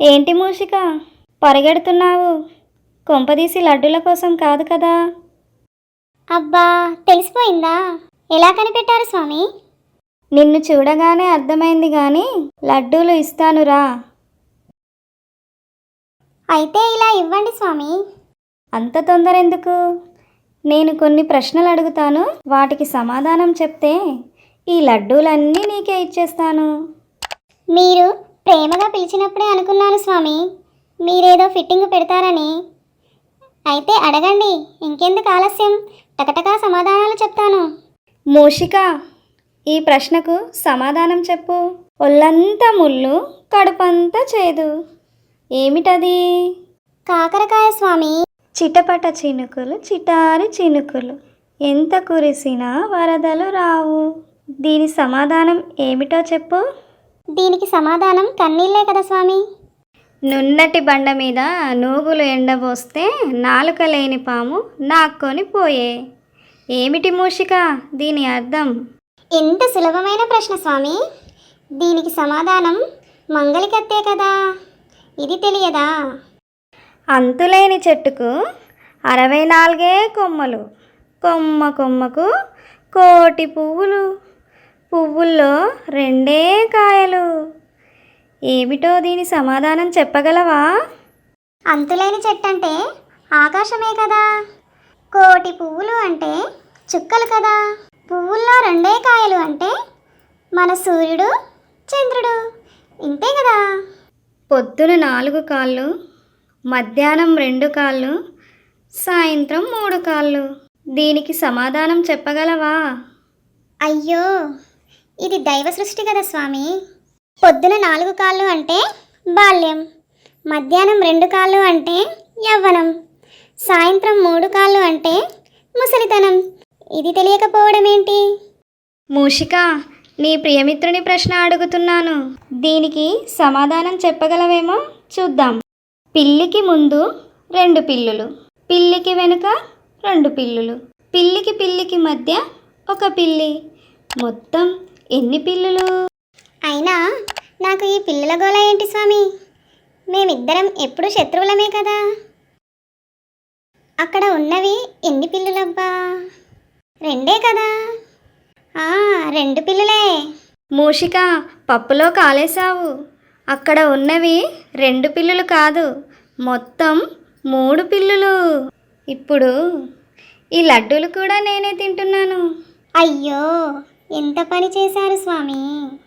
ఏంటి మూషిక? పరిగెడుతున్నావు? కొంపదీసి లడ్డుల కోసం కాదు కదా? అబ్బా తెలిసిపోయిందా? ఎలా కనిపెట్టారు స్వామి? నిన్ను చూడగానే అర్థమైంది కానీ లడ్డూలు ఇస్తానురా. అయితే ఇలా ఇవ్వండి స్వామి. అంత తొందర ఎందుకు నేను కొన్ని ప్రశ్నలు అడుగుతాను వాటికి సమాధానం చెప్తే ఈ లడ్డూలన్నీ నీకే ఇచ్చేస్తాను. మీరు ప్రేమగా పిలిచినప్పుడే అనుకున్నాను స్వామి. మీరేదో ఫిట్టింగ్ పెడతారని. అయితే అడగండి ఇంకెందుకు ఆలస్యం? టకటకా సమాధానాలు చెప్తాను. మూషిక ఈ ప్రశ్నకు సమాధానం చెప్పు. ఒళ్ళంతా ముళ్ళు కడుపంతా చేదు. ఏమిటది? కాకరకాయ స్వామి. చిటపట చినుకులు చిటారి చినుకులు. ఎంత కురిసినా వరదలు రావు. దీని సమాధానం ఏమిటో చెప్పు. దీనికి సమాధానం కన్నీళ్ళే కదా స్వామి. నున్నటి బండ మీద నూగులు ఎండబోస్తే నాలుక లేని పాము నాక్కొని పోయే. ఏమిటి మూషిక దీని అర్థం? ఎంత సులభమైన ప్రశ్న స్వామి. దీనికి సమాధానం మంగళికత్తే కదా. ఇది తెలియదా? అంతులేని చెట్టుకు అరవై నాలుగే కొమ్మలు. కొమ్మ కొమ్మకు కోటి పువ్వులు. పువ్వుల్లో రెండే కాయలు. ఏమిటో దీని సమాధానం చెప్పగలవా? అంతులేని చెట్టు అంటే ఆకాశమే కదా. కోటి పువ్వులు అంటే చుక్కలు కదా. పువ్వుల్లో రెండే కాయలు అంటే మన సూర్యుడు చంద్రుడు. ఇంతే కదా. పొద్దున నాలుగు కాళ్ళు మధ్యాహ్నం రెండు కాళ్ళు సాయంత్రం మూడు కాళ్ళు. దీనికి సమాధానం చెప్పగలవా? అయ్యో! ఇది దైవ సృష్టి కదా స్వామి. పొద్దున నాలుగు కాళ్ళు అంటే బాల్యం మధ్యాహ్నం రెండు కాళ్ళు అంటే యవ్వనం సాయంత్రం మూడు కాళ్ళు అంటే ముసలితనం. ఇది తెలియకపోవడం ఏంటి మూషిక నీ ప్రియమిత్రుని ప్రశ్న అడుగుతున్నాను. దీనికి సమాధానం చెప్పగలవేమో చూద్దాం. పిల్లికి ముందు రెండు పిల్లులు పిల్లికి వెనుక రెండు పిల్లులు పిల్లికి పిల్లికి మధ్య ఒక పిల్లి. మొత్తం ఎన్ని పిల్లులు? అయినా నాకు ఈ పిల్లల గోల ఏంటి స్వామి? మేమిద్దరం ఎప్పుడు శత్రువులమే కదా. అక్కడ ఉన్నవి ఎన్ని పిల్లులబ్బా? రెండే కదా. ఆ, రెండు పిల్లులే. మూషిక పప్పులో కాలేసావు అక్కడ ఉన్నవి రెండు పిల్లులు కాదు మొత్తం మూడు పిల్లులు. ఇప్పుడు ఈ లడ్డూలు కూడా నేనే తింటున్నాను. అయ్యో ఎంత పని చేశారు స్వామి?